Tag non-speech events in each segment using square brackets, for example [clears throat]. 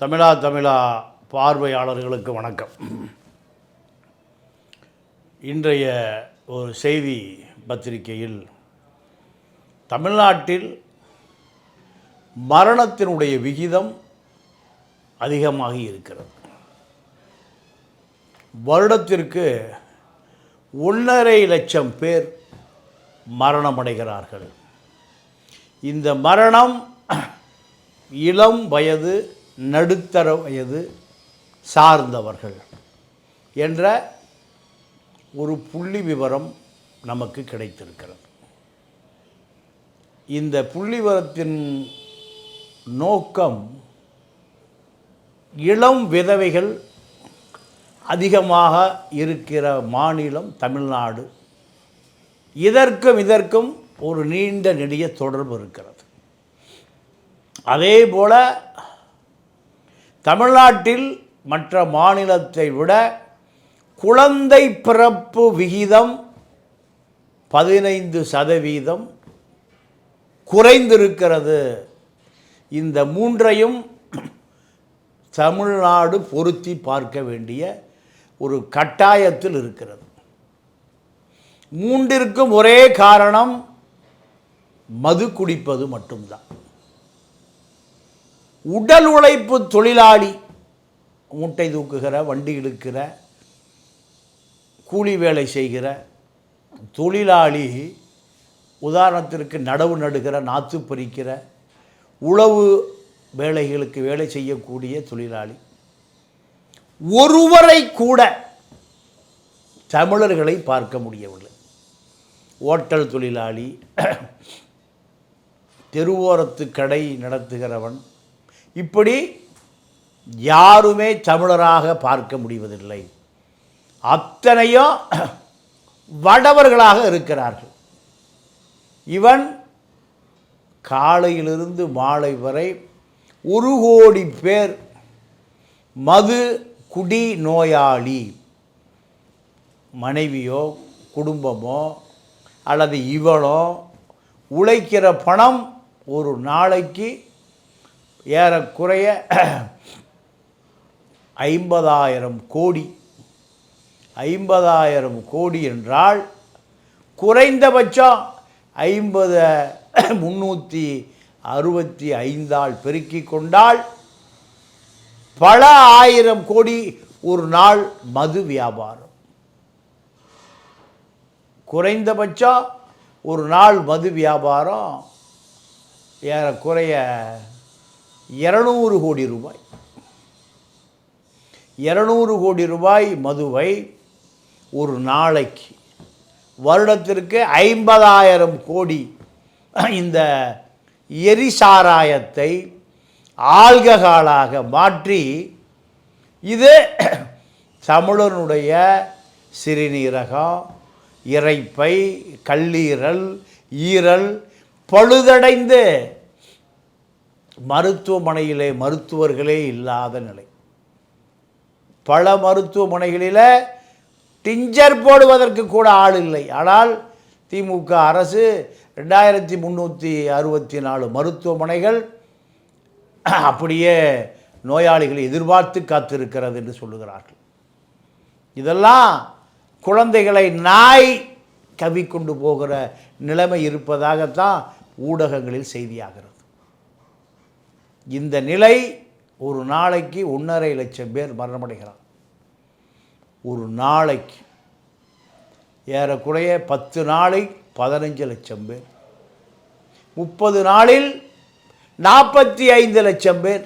தமிழா தமிழா பார்வையாளர்களுக்கு வணக்கம். இன்றைய ஒரு செய்தி பத்திரிகையில் தமிழ்நாட்டில் மரணத்தினுடைய விகிதம் அதிகமாக இருக்கிறது. வருடத்திற்கு ஒன்றரை லட்சம் பேர் மரணமடைகிறார்கள். இந்த மரணம் இளம் வயது நடுத்தர வயது சார்ந்தவர்கள் என்ற ஒரு புள்ளி விவரம் நமக்கு கிடைத்திருக்கிறது. இந்த புள்ளி விவரத்தின் நோக்கம் இளம் விதவைகள் அதிகமாக இருக்கிற மாநிலம் தமிழ்நாடு. இதற்கும் இதற்கும் ஒரு நீண்ட நெடிய தொடர்பு இருக்கிறது. அதே போல தமிழ்நாட்டில் மற்ற மாநிலத்தை விட குழந்தை பிறப்பு விகிதம் பதினைந்து சதவீதம் குறைந்திருக்கிறது. இந்த மூன்றையும் தமிழ்நாடு பொருத்தி பார்க்க வேண்டிய ஒரு கட்டாயத்தில் இருக்கிறது. மூன்றிற்கும் ஒரே காரணம் மது குடிப்பது மட்டும்தான். உடல் உழைப்பு தொழிலாளி மூட்டை தூக்குகிற வண்டி இழுக்கிற கூலி வேலை செய்கிற தொழிலாளி உதாரணத்திற்கு நடவு நடுகிற நாற்று பறிக்கிற உழவு வேலைகளுக்கு வேலை செய்யக்கூடிய தொழிலாளி. ஒருவரை கூட தமிழர்களை பார்க்க முடியவில்லை. ஓட்டல் தொழிலாளி தெருவோரத்து கடை நடத்துகிறவன் இப்படி யாருமே தமிழராக பார்க்க முடிவதில்லை. அத்தனையும் வடவர்களாக இருக்கிறார்கள். இவன் காலையிலிருந்து மாலை வரை ஒரு கோடி பேர் மது குடி நோயாளி. மனைவியோ குடும்பமோ அல்லது இவனோ உழைக்கிற பணம் ஒரு நாளைக்கு ஏறக்குறைய ஐம்பதாயிரம் கோடி ஐம்பதாயிரம் கோடி என்றால் குறைந்தபட்சம் ஐம்பது முந்நூற்றி அறுபத்தி ஐந்தால் பெருக்கி கொண்டால் பல ஆயிரம் கோடி ஒரு நாள் மது வியாபாரம். குறைந்தபட்சம் ஒரு நாள் மது வியாபாரம் ஏறக்குறைய இரநூறு கோடி ரூபாய். இரநூறு கோடி ரூபாய் மதுவை ஒரு நாளைக்கு. வருடத்திற்கு ஐம்பதாயிரம் கோடி இந்த எரிசாராயத்தை ஆல்கஹாலாக மாற்றி இது தமிழனுடைய சிறுநீரகம் இறைப்பை கல்லீரல் ஈரல் பழுதடைந்து மருத்துவமனையிலே மருத்துவர்களே இல்லாத நிலை. பல மருத்துவமனைகளில் டிஞ்சர் போடுவதற்கு கூட ஆள் இல்லை. ஆனால் திமுக அரசு ரெண்டாயிரத்தி முந்நூற்றி அறுபத்தி நாலு மருத்துவமனைகள் அப்படியே நோயாளிகளை எதிர்பார்த்து காத்திருக்கிறது என்று சொல்லுகிறார்கள். இதெல்லாம் குழந்தைகளை நாய் கவி கொண்டு போகிற நிலைமை இருப்பதாகத்தான் ஊடகங்களில் செய்தியாகிறது. இந்த நிலை ஒரு நாளைக்கு ஒன்றரை லட்சம் பேர் மரணமடைகிறார். ஒரு நாளைக்கு. ஏறக்குறைய பத்து நாளை பதினஞ்சு லட்சம் பேர். முப்பது நாளில் நாற்பத்தி ஐந்து லட்சம் பேர்.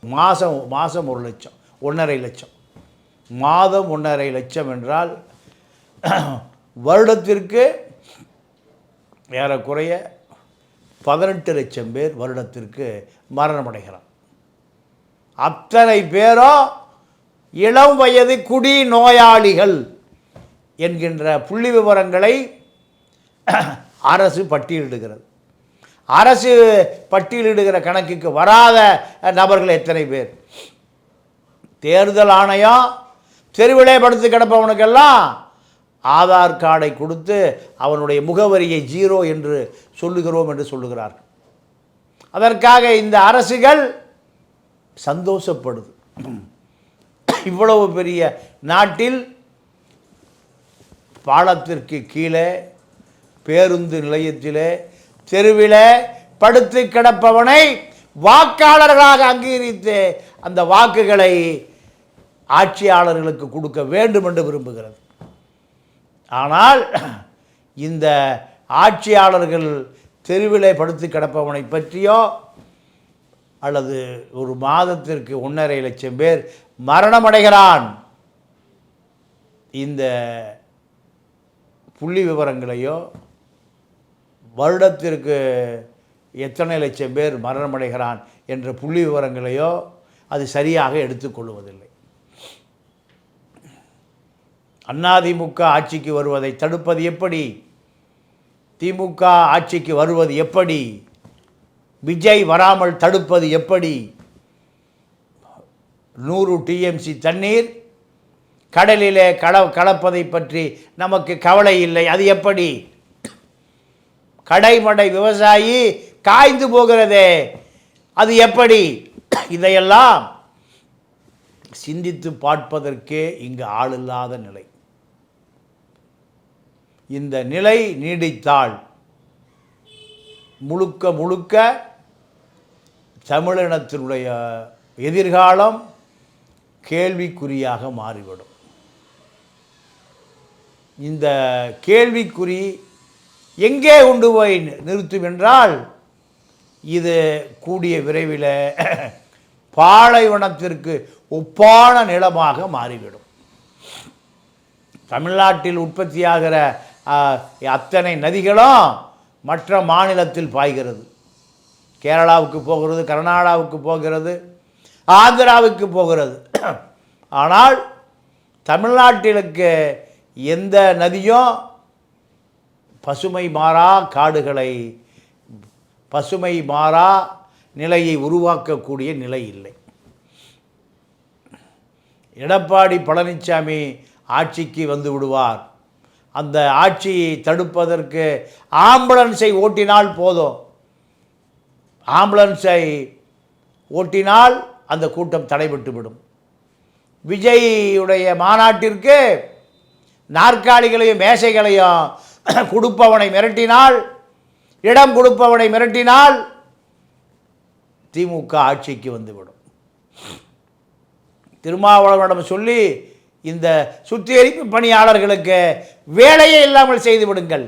மாதம் மாதம் ஒரு லட்சம் ஒன்றரை லட்சம். மாதம் ஒன்றரை லட்சம் என்றால் வருடத்திற்கு ஏறக்குறைய பதினெட்டு லட்சம் பேர் வருடத்திற்கு மரணமடைகிறான் அத்தனை பேரோ இளம் வயது குடி நோயாளிகள் என்கின்ற புள்ளி விவரங்களை [clears throat] அரசு பட்டியலிடுகிறது. அரசு பட்டியலிடுகிற கணக்குக்கு வராத நபர்கள் எத்தனை பேர்? தேர்தல் ஆணையம் தெருவிலே படுத்து கிடப்பவனுக்கெல்லாம் ஆதார் கார்டை கொடுத்து அவனுடைய முகவரியை ஜீரோ என்று சொல்லுகிறோம் என்று சொல்லுகிறார்கள். அதற்காக இந்த அரசுகள் சந்தோஷப்படுது. இவ்வளவு பெரிய நாட்டில் பாலத்திற்கு கீழே பேருந்து நிலையத்திலே தெருவிலே படுத்து கிடப்பவனை வாக்காளர்களாக அங்கீகரித்து அந்த வாக்குகளை ஆட்சியாளர்களுக்கு கொடுக்க வேண்டும் என்று விரும்புகிறது. ஆனால் இந்த ஆட்சியாளர்கள் தெருவிலே படுத்து கிடப்பவனை பற்றியோ அல்லது ஒரு மாதத்திற்கு ஒன்றரை லட்சம் பேர் மரணமடைகிறான். இந்த புள்ளி விவரங்களையோ வருடத்திற்கு எத்தனை லட்சம் பேர் மரணமடைகிறான் என்ற புள்ளி விவரங்களையோ அது சரியாக எடுத்துக்கொள்வதில்லை அதிமுக ஆட்சிக்கு வருவதை தடுப்பது எப்படி? திமுக ஆட்சிக்கு வருவது எப்படி? விஜய் வராமல் தடுப்பது எப்படி? நூறு டிஎம்சி தண்ணீர் கடலிலே கல கலப்பதை பற்றி நமக்கு கவலை இல்லை. அது எப்படி? கடைமடை விவசாயி காய்ந்து போகிறதே. அது எப்படி? இதையெல்லாம் சிந்தித்து பார்ப்பதற்கே இங்கு ஆளில்லாத நிலை. இந்த நிலை நீடித்தால் முழுக்க முழுக்க தமிழினத்தினுடைய எதிர்காலம் கேள்விக்குறியாக மாறிவிடும். இந்த கேள்விக்குறி எங்கே கொண்டு போய் நிறுத்தும் என்றால் இது கூடிய விரைவில் பாலைவனத்திற்கு ஒப்பான நிலமாக மாறிவிடும். தமிழ்நாட்டில் உற்பத்தியாகிற அத்தனை நதிகளும் மற்ற மாநிலத்தில் பாய்கிறது. கேரளாவுக்கு போகிறது கர்நாடகாவுக்கு போகிறது ஆந்திராவுக்கு போகிறது. ஆனால் தமிழ்நாட்டிலுக்கு எந்த நதியும் பசுமை மாறா காடுகளை பசுமை மாறா நிலையை உருவாக்கக்கூடிய நிலை இல்லை. எடப்பாடி பழனிசாமி ஆட்சிக்கு வந்து விடுவார். அந்த ஆட்சியை தடுப்பதற்கு ஆம்புலன்ஸை ஓட்டினால் போதும். ஆம்புலன்ஸை ஓட்டினால் அந்த கூட்டம் தடைபட்டு விடும் விஜய்யுடைய மாநாட்டிற்கு நாற்காலிகளையும் மேசைகளையும் கொடுப்பவனை மிரட்டினால் இடம் கொடுப்பவனை மிரட்டினால் திமுக ஆட்சிக்கு வந்துவிடும். திருமாவளவனிடம் சொல்லி இந்த சுத்திகரிப்பு பணியாளர்களுக்கு வேலையே இல்லாமல் செய்து விடுங்கள்.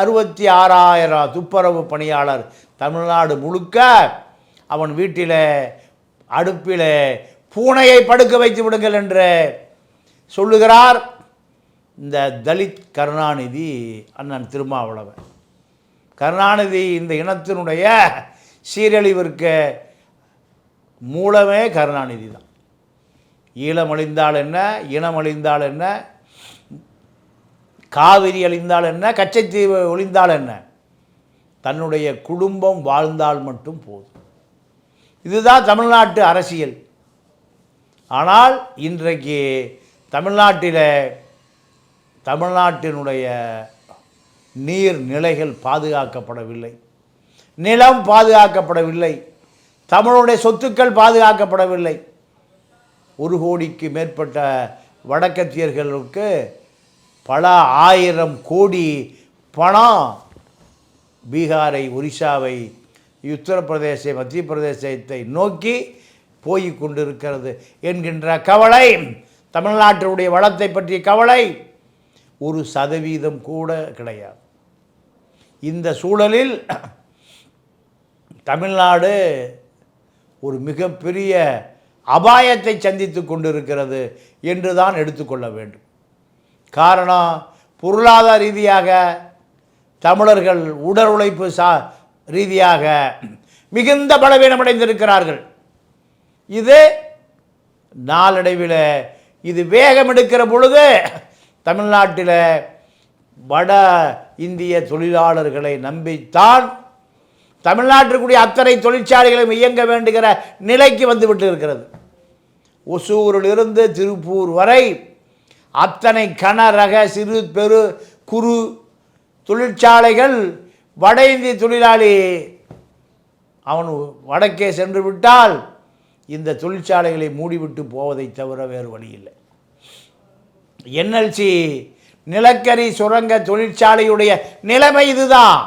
அறுபத்தி ஆறாயிரம் துப்புரவு பணியாளர் தமிழ்நாடு முழுக்க அவன் வீட்டில் அடுப்பில் பூனையை படுக்க வைத்து விடுங்கள் என்று சொல்லுகிறார் இந்த தலித் கருணாநிதி அண்ணன் திருமாவளவன். கருணாநிதி இந்த இனத்தினுடைய சீரழிவிற்கு மூலமே கருணாநிதி தான். ஈழம் அழிந்தால் என்ன? இனம் அழிந்தால் என்ன? காவிரி அழிந்தால் என்ன? கச்சைத்தீவு ஒழிந்தால் என்ன? தன்னுடைய குடும்பம் வாழ்ந்தால் மட்டும் போதும். இதுதான் தமிழ்நாட்டு அரசியல். ஆனால் இன்றைக்கு தமிழ்நாட்டில் தமிழ்நாட்டினுடைய நீர் நிலைகள் பாதுகாக்கப்படவில்லை. நிலம் பாதுகாக்கப்படவில்லை. தமிழுடைய சொத்துக்கள் பாதுகாக்கப்படவில்லை. ஒரு கோடிக்கு மேற்பட்ட வடக்கத்தியர்களுக்கு பல ஆயிரம் கோடி பணம் பீகாரை ஒரிசாவை உத்தரப்பிரதேச மத்திய பிரதேசத்தை நோக்கி போய் கொண்டிருக்கிறது என்கின்ற கவலை தமிழ்நாட்டினுடைய வளத்தை பற்றிய கவலை ஒரு சதவீதம் கூட கிடையாது. இந்த சூழலில் தமிழ்நாடு ஒரு மிகப்பெரிய அபாயத்தை சந்தித்து கொண்டிருக்கிறது என்று தான் எடுத்துக்கொள்ள வேண்டும். காரணம் பொருளாதார ரீதியாக தமிழர்கள் உடல் உழைப்பு சா ரீதியாக மிகுந்த பலவீனமடைந்திருக்கிறார்கள். இது நாளடைவில் இது வேகம் எடுக்கிற பொழுது தமிழ்நாட்டில் வட இந்திய தொழிலாளர்களை நம்பித்தான் தமிழ்நாட்டிற்குரிய அத்தனை தொழிற்சாலைகளும் இயங்க வேண்டுகிற நிலைக்கு வந்துவிட்டு இருக்கிறது. ஒசூரிலிருந்து திருப்பூர் வரை அத்தனை கனரக சிறு பெரு குறு தொழிற்சாலைகள் வட இந்திய தொழிலாளி அவன் வடக்கே சென்று விட்டால் இந்த தொழிற்சாலைகளை மூடிவிட்டு போவதை தவிர வேறு வழி இல்லை. என்எல்சி நிலக்கரி சுரங்க தொழிற்சாலையுடைய நிலைமை இதுதான்.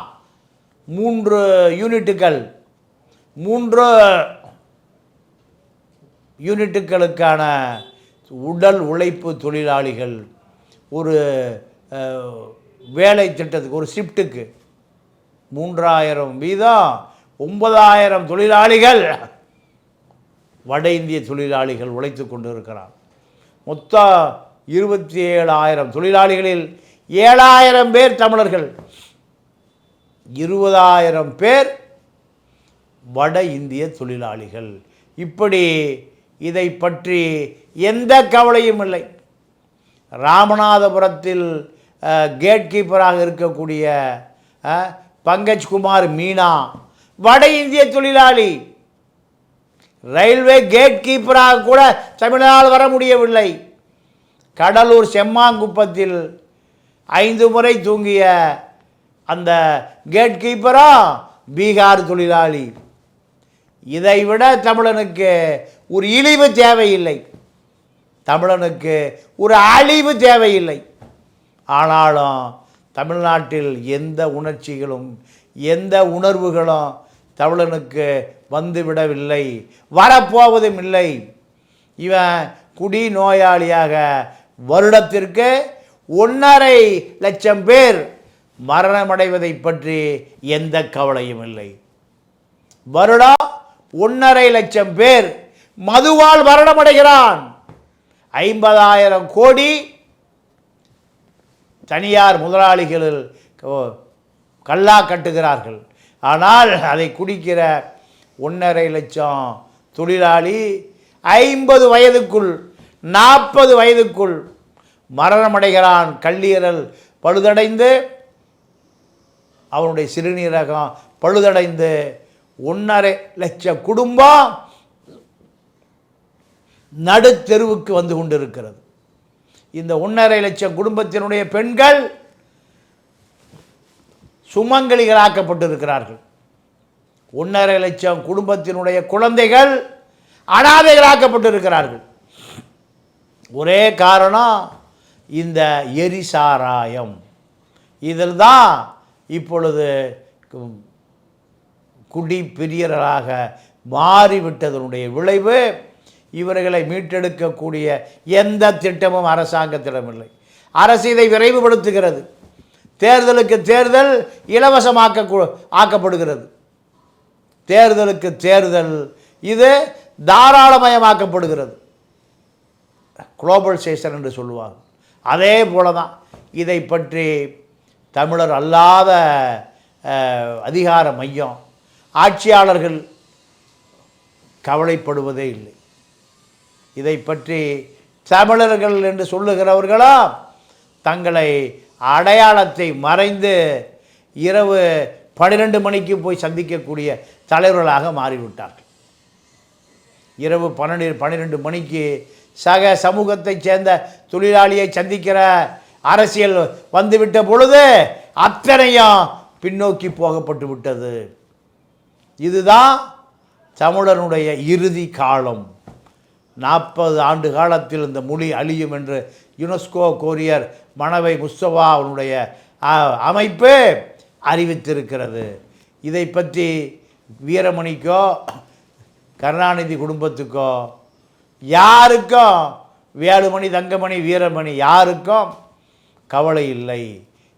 மூன்று யூனிட்டுகள் மூன்று யூனிட்டுகளுக்கான உடல் உழைப்பு தொழிலாளிகள் ஒரு வேலை திட்டத்துக்கு ஒரு ஷிஃப்ட்டுக்கு மூன்றாயிரம் வீதம் ஒன்பதாயிரம் தொழிலாளிகள் வட இந்திய தொழிலாளிகள் உழைத்து கொண்டு இருக்கிறார் மொத்தம் இருபத்தி ஏழாயிரம் தொழிலாளிகளில் ஏழாயிரம் பேர் தமிழர்கள். இருபதாயிரம் பேர் வட இந்திய தொழிலாளிகள். இப்படி இதை பற்றி எந்த கவலையும் இல்லை. ராமநாதபுரத்தில் கேட் கீப்பராக இருக்கக்கூடிய பங்கஜ்குமார் பங்கஜ் குமார் மீனா வட இந்திய தொழிலாளி. ரயில்வே கேட் கீப்பராக கூட தமிழ்நாடு வர முடியவில்லை. கடலூர் செம்மாங்குப்பத்தில் ஐந்து முறை தூங்கிய அந்த கேட் கீப்பரும் பீகார் தொழிலாளி. இதைவிட தமிழனுக்கு ஒரு இழிவு தேவையில்லை. தமிழனுக்கு ஒரு அழிவு தேவையில்லை. ஆனாலும் தமிழ்நாட்டில் எந்த உணர்ச்சிகளும் எந்த உணர்வுகளும் தமிழனுக்கு வந்துவிடவில்லை. வரப்போவதும் இல்லை. இவன் குடி நோயாளியாக வருடத்திற்கு ஒன்றரை லட்சம் பேர் மரணமடைவதை பற்றி எந்த கவலையும் இல்லை. வருடம் ஒன்றரை லட்சம் பேர் மதுவால் மரணமடைகிறான். ஐம்பதாயிரம் கோடி தனியார் முதலாளிகளில் கல்லா கட்டுகிறார்கள். ஆனால் அதை குடிக்கிற ஒன்றரை லட்சம் தொழிலாளி ஐம்பது வயதுக்குள் நாற்பது வயதுக்குள் மரணமடைகிறான். கல்லீரல் பழுதடைந்து அவனுடைய சிறுநீரகம் பழுதடைந்து ஒன்றரை லட்சம் குடும்பம் நடுத்தெருவுக்கு வந்து கொண்டிருக்கிறது. இந்த ஒன்றரை லட்சம் குடும்பத்தினுடைய பெண்கள் சுமங்கலிகளாக்கப்பட்டிருக்கிறார்கள். ஒன்றரை லட்சம் குடும்பத்தினுடைய குழந்தைகள் அனாதைகளாக்கப்பட்டிருக்கிறார்கள். ஒரே காரணம் இந்த எரிசாராயம். இதில் தான் இப்பொழுது குடி பிரியர்களாக மாறிவிட்டதனுடைய விளைவு இவர்களை மீட்டெடுக்கக்கூடிய எந்த திட்டமும் அரசாங்கத்திடமில்லை. அரசு இதை விரைவுபடுத்துகிறது. தேர்தலுக்கு தேர்தல் இலவசமாக்க ஆக்கப்படுகிறது. தேர்தலுக்கு தேர்தல் இது தாராளமயமாக்கப்படுகிறது. குளோபல் சேஷன் என்று சொல்லுவாங்க. அதே போல தான் இதை பற்றி தமிழர் அல்லாத அதிகார மையம். ஆட்சியாளர்கள் கவலைப்படுவதே இல்லை. இதை பற்றி தமிழர்கள் என்று சொல்லுகிறவர்களா தங்களை அடையாளத்தை மறைந்து இரவு பன்னிரெண்டு மணிக்கு போய் சந்திக்கக்கூடிய தலைவர்களாக மாறிவிட்டார்கள். இரவு பன்னெண்டு பன்னிரெண்டு மணிக்கு சக சமூகத்தைச் சேர்ந்த தொழிலாளியை சந்திக்கிற அரசியல் வந்துவிட்ட பொழுது அத்தனையும் பின்னோக்கி போகப்பட்டு விட்டது. இதுதான் தமிழனுடைய இறுதி காலம். நாற்பது ஆண்டு காலத்தில் இந்த மொழி அழியும் என்று யுனெஸ்கோ கோரியர் மணவை முஸ்தபா அவனுடைய அமைப்பு அறிவித்திருக்கிறது. இதை பற்றி வீரமணிக்கோ கருணாநிதி குடும்பத்துக்கோ யாருக்கும் வேலுமணி தங்கமணி வீரமணி யாருக்கும் கவலை இல்லை.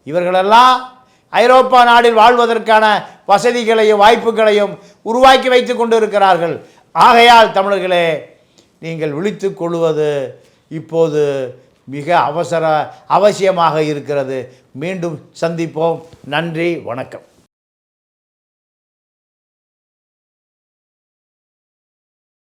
இவர்களெல்லாம் ஐரோப்பா நாடில் வாழ்வதற்கான வசதிகளையும் வாய்ப்புகளையும் உருவாக்கி வைத்து கொண்டு இருக்கிறார்கள் ஆகையால் தமிழர்களே நீங்கள் விழித்து கொள்வது இப்போது மிக அவசர அவசியமாக இருக்கிறது. மீண்டும் சந்திப்போம். நன்றி வணக்கம்.